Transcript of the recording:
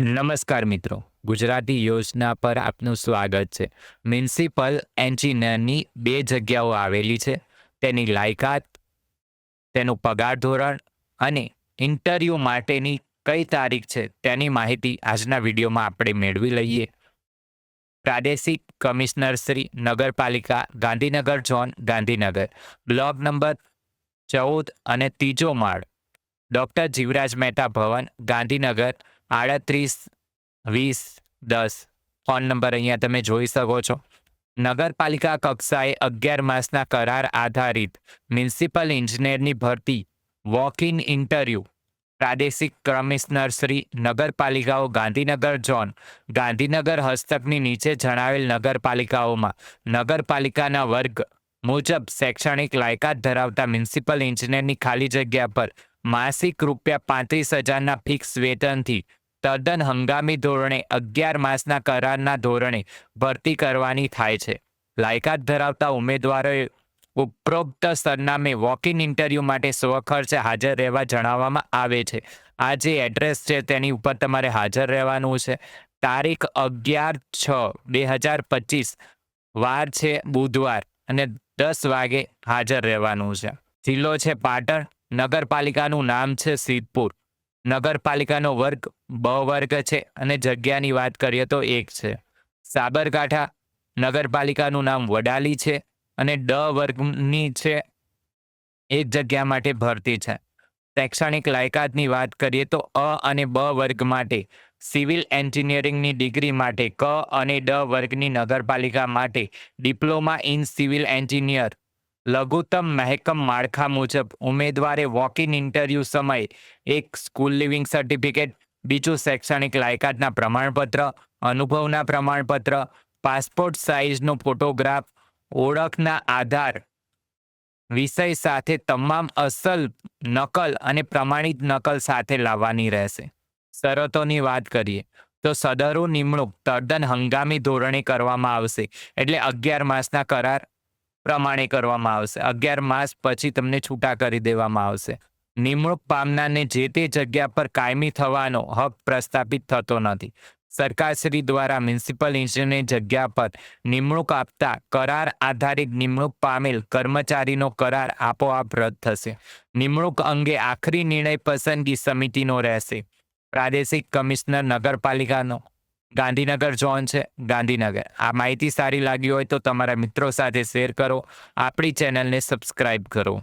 નમસ્કાર મિત્રો. ગુજરાતી યોજના પર આપનું સ્વાગત છે. મ્યુનિસિપલ એન્જિનિયરની બે જગ્યાઓ આવેલી છે. તેની લાયકાત, તેનું પગાર ધોરણ અને ઇન્ટરવ્યૂ માટેની કઈ તારીખ છે તેની માહિતી આજના વિડીયોમાં આપણે મેળવી લઈએ. પ્રાદેશિક કમિશનર શ્રી નગરપાલિકા Gandhinagar zone Gandhinagar. Block number ચૌદ અને ત્રીજો માળ. ડૉક્ટર જીવરાજ મહેતા ભવન ગાંધીનગર. આડત્રીસ, વીસ, દસ. ફોન નંબર અહીંયા તમે જોઈ શકો છો. નગરપાલિકા કક્ષાએ અગિયાર માસના કરાર આધારિત મ્યુનિસિપલ ઇન્જિનિયરની ભરતી વોક ઇન ઇન્ટરવ્યૂ, પ્રાદેશિક કમિશનર શ્રી નગરપાલિકાઓ ગાંધીનગર ઝોન, ગાંધીનગર હસ્તકની નીચે જણાવેલ નગરપાલિકાઓમાં નગરપાલિકાના વર્ગ મુજબ શૈક્ષણિક લાયકાત ધરાવતા મ્યુનિસિપલ ઇન્જિનિયરની ખાલી જગ્યા પર માસિક રૂપિયા પાંત્રીસ હજારના ફિક્સ વેતનથી તદ્દન હંગામી ધોરણે, અગિયાર માસના કરારના ધોરણે ભરતી કરવાની થાય છે. લાયકાત ધરાવતા ઉમેદવારોએ ઉપરોક્ત સરનામે વોક ઇન ઇન્ટરવ્યૂ માટે સ્વખર્ચે હાજર રહેવા જણાવવામાં આવે છે. આ જે એડ્રેસ છે તેની ઉપર તમારે હાજર રહેવાનું છે. તારીખ અગિયાર છ બે હજાર પચીસ, વાર છે બુધવાર અને દસ વાગે હાજર રહેવાનું છે. જિલ્લો છે પાટણ, નગરપાલિકાનું નામ છે સિદ્ધપુર. નગરપાલિકાનો વર્ગ બ વર્ગ છે અને જગ્યાની વાત કરીએ તો એક છે. સાબરકાંઠા નગરપાલિકાનું નામ વડાલી છે અને ડ વર્ગની છે એક જગ્યા માટે ભરતી છે. શૈક્ષણિક લાયકાતની વાત કરીએ તો અ અને બ વર્ગ માટે, સિવિલ એન્જિનિયરિંગની ડિગ્રી માટે, ક અને ડ વર્ગની નગરપાલિકા માટે, ડિપ્લોમા ઇન સિવિલ એન્જિનિયર લઘુત્તમ મહેકમ માળખા મુજબ ઉમેદવારે વોક ઇન ઇન્ટરવ્યૂ સમયે એક સ્કૂલ લિવિંગ સર્ટિફિકેટ બીજું શૈક્ષણિક લાયકાતના પ્રમાણપત્ર, અનુભવના પ્રમાણપત્ર પાસપોર્ટ સાઇઝનો ફોટોગ્રાફ ઓળખના આધાર વિષય સાથે તમામ અસલ નકલ અને પ્રમાણિત નકલ સાથે લાવવાની રહેશે. શરતોની વાત કરીએ, તો સદરો નિમણૂક તદ્દન હંગામી ધોરણે કરવામાં આવશે, એટલે અગિયાર માસના કરાર પ્રમાણે કરવામાં આવશે. અગિયાર માસ પછી તમને છૂટા કરી દેવામાં આવશે. નિમણૂક પામનારને જે તે જગ્યા પર કાયમી થવાનો હક પ્રસ્થાપિત થતો નથી. સરકારશ્રી દ્વારા મ્યુનિસિપલ ઇન્જિનિયરની જગ્યા પર નિમણૂક આપતા કરાર આધારિત નિમણૂક પામેલ કર્મચારીનો કરાર આપોઆપ રદ થશે. નિમણૂક અંગે આખરી નિર્ણય પસંદગી સમિતિનો રહેશે. પ્રાદેશિક કમિશનર નગરપાલિકાનો ગાંધીનગર ઝોન છે. ગાંધીનગર. આ માહિતી સારી લાગી હોય તો તમારા મિત્રો સાથે શેર કરો. આપણી ચેનલને સબસ્ક્રાઈબ કરો.